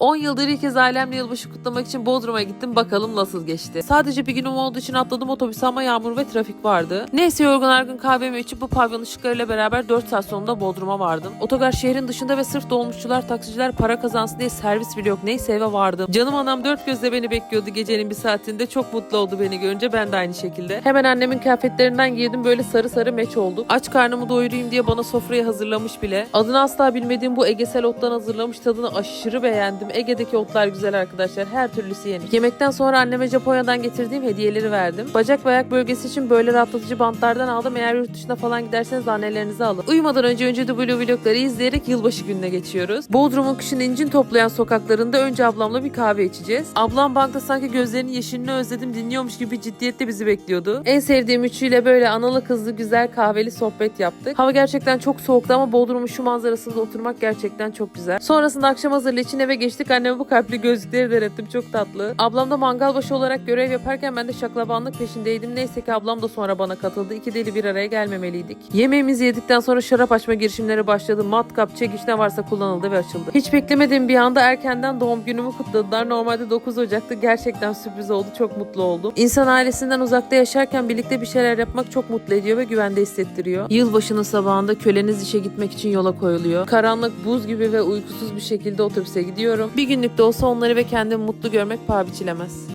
10 yıldır ilk kez ailemle yılbaşı kutlamak için Bodrum'a gittim. Bakalım nasıl geçti. Sadece bir günüm olduğu için atladım otobüse ama yağmur ve trafik vardı. Neyse yorgun argın kahvemi içip bu pavyon ışıklarıyla beraber 4 saat sonunda Bodrum'a vardım. Otogar şehrin dışında ve sırf dolmuşçular, taksiciler para kazansın diye servis bile yok. Neyse eve vardım. Canım anam dört gözle beni bekliyordu gecenin bir saatinde. Çok mutlu oldu beni görünce. Ben de aynı şekilde. Hemen annemin kıyafetlerinden giydim. Böyle sarı sarı meç olduk. Aç karnımı doyurayım diye bana sofrayı hazırlamış bile. Adını asla bilmediğim bu egesel ottan hazırlamış. Tadını aşırı beğendim. Ege'deki otlar güzel arkadaşlar. Her türlüsü yenir. Yemekten sonra anneme Japonya'dan getirdiğim hediyeleri verdim. Bacak ve ayak bölgesi için böyle rahatlatıcı bantlardan aldım. Eğer yurt dışına falan giderseniz annelerinizi alın. Uyumadan önce önce W vlogları izleyerek yılbaşı gününe geçiyoruz. Bodrum'un kışın incin toplayan sokaklarında önce ablamla bir kahve içeceğiz. Ablam bankta sanki gözlerinin yeşilini özledim dinliyormuş gibi ciddiyetle bizi bekliyordu. En sevdiğim üçüyle böyle analı kızlı güzel kahveli sohbet yaptık. Hava gerçekten çok soğuktu ama Bodrum'un şu manzarasında oturmak gerçekten çok güzel. Sonrasında akşam hazırlığı için eve geçtik. Anneme bu kalpli gözlükleri denettim. Çok tatlı. Ablam da mangal başı olarak görev yaparken ben de şaklabanlık peşindeydim. Neyse ki ablam da sonra bana katıldı. İki deli bir araya gelmemeliydik. Yemeğimizi yedikten sonra şarap açma girişimleri başladı. Matkap, çekiç ne varsa kullanıldı ve açıldı. Hiç beklemediğim bir anda erkenden doğum günümü kutladılar. Normalde 9 Ocak'tı. Gerçekten sürpriz oldu. Çok mutlu oldum. İnsan ailesinden uzakta yaşarken birlikte bir şeyler yapmak çok mutlu ediyor ve güvende hissettiriyor. Yılbaşının sabahında köleniz işe gitmek için yola koyuluyor. Karanlık, buz gibi ve uykusuz bir şekilde otobüse gidiyorum. Bir günlük de olsa onları ve kendimi mutlu görmek paha biçilemez.